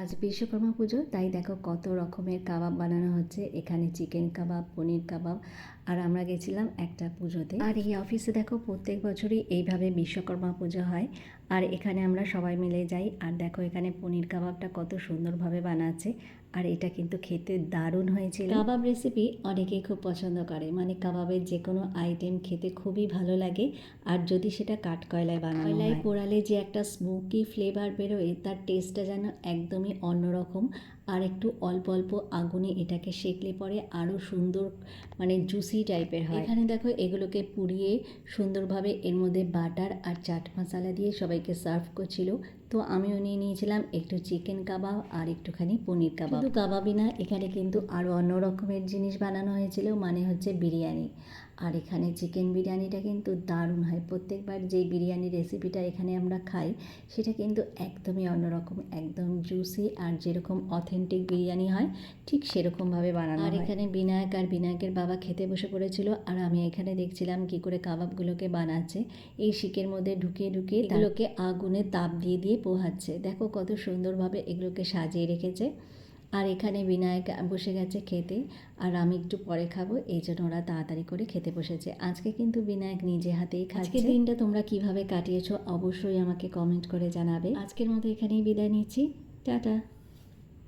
আজ বিশ্বকর্মা পুজো, তাই দেখো কত রকমের কাবাব বানানো হচ্ছে। এখানে চিকেন কাবাব, পনির কাবাব, আর আমরা গেছিলাম একটা পুজোতে। আর এই অফিসে দেখো প্রত্যেক বছরই এইভাবে বিশ্বকর্মা পুজো হয়। আর এখানে আমরা সবাই মিলে যাই। আর দেখো এখানে পনির কাবাবটা কত সুন্দরভাবে বানাচ্ছে। আর এটা কিন্তু খেতে দারুণ হয়েছিল। কাবাব রেসিপি অনেকেই খুব পছন্দ করে। মানে কাবাবের যে কোনো আইটেম খেতে খুবই ভালো লাগে। আর যদি সেটা কাঠকয়লায় বানানো কয়লায় পোড়ালে যে একটা স্মোকি ফ্লেভার বেরোয় তার টেস্টটা যেন একদমই অন্যরকম। আর একটু অল্প অল্প আগুনে এটাকে সেকলে পরে আরও সুন্দর মানে জুসি টাইপের হয়। এখানে দেখো এগুলোকে পুড়িয়ে সুন্দরভাবে এর মধ্যে বাটার আর চাট মশলা দিয়ে সবাইকে সার্ভ করছিল। তো আমিও নিয়ে নিয়েছিলাম একটু চিকেন কাবাব আর একটুখানি পনির কাবাব। শুধু কাবাবই না এখানে কিন্তু আরও অন্য রকমের জিনিস বানানো হয়েছিল মানে হচ্ছে বিরিয়ানি। আর এখানে চিকেন বিরিয়ানিটা কিন্তু দারুণ হয়। প্রত্যেকবার যে বিরিয়ানি রেসিপিটা এখানে আমরা খাই সেটা কিন্তু একদমই অন্যরকম একদম জুসি আর যেরকম অথেন্টিক বিরিয়ানি হয় ঠিক সেরকমভাবে বানানো আর এখানে বিনায়ক আর বিনায়কের বাবা খেতে বসে পড়েছিল আর আমি এখানে দেখছিলাম কি করে কাবাবগুলোকে বানাচ্ছে। এই শিকের মধ্যে ঢুকিয়ে ঢুকিয়ে এগুলোকে আগুনে তাপ দিয়ে দিয়ে পোহাচ্ছে। দেখো কত সুন্দরভাবে এগুলোকে সাজিয়ে রেখেছে। আর এখানে বিনায়ক বসে গেছে খেতে আর আমি একটু পরে খাব এই জন্য ওরা তাড়াতাড়ি করে খেতে বসেছে। আজকে কিন্তু বিনায়ক নিজে হাতেই খাচ্ছে। দিনটা তোমরা কীভাবে কাটিয়েছো অবশ্যই আমাকে কমেন্ট করে জানাবে। আজকের মতো এখানেই বিদায় নিচ্ছি। টাটা।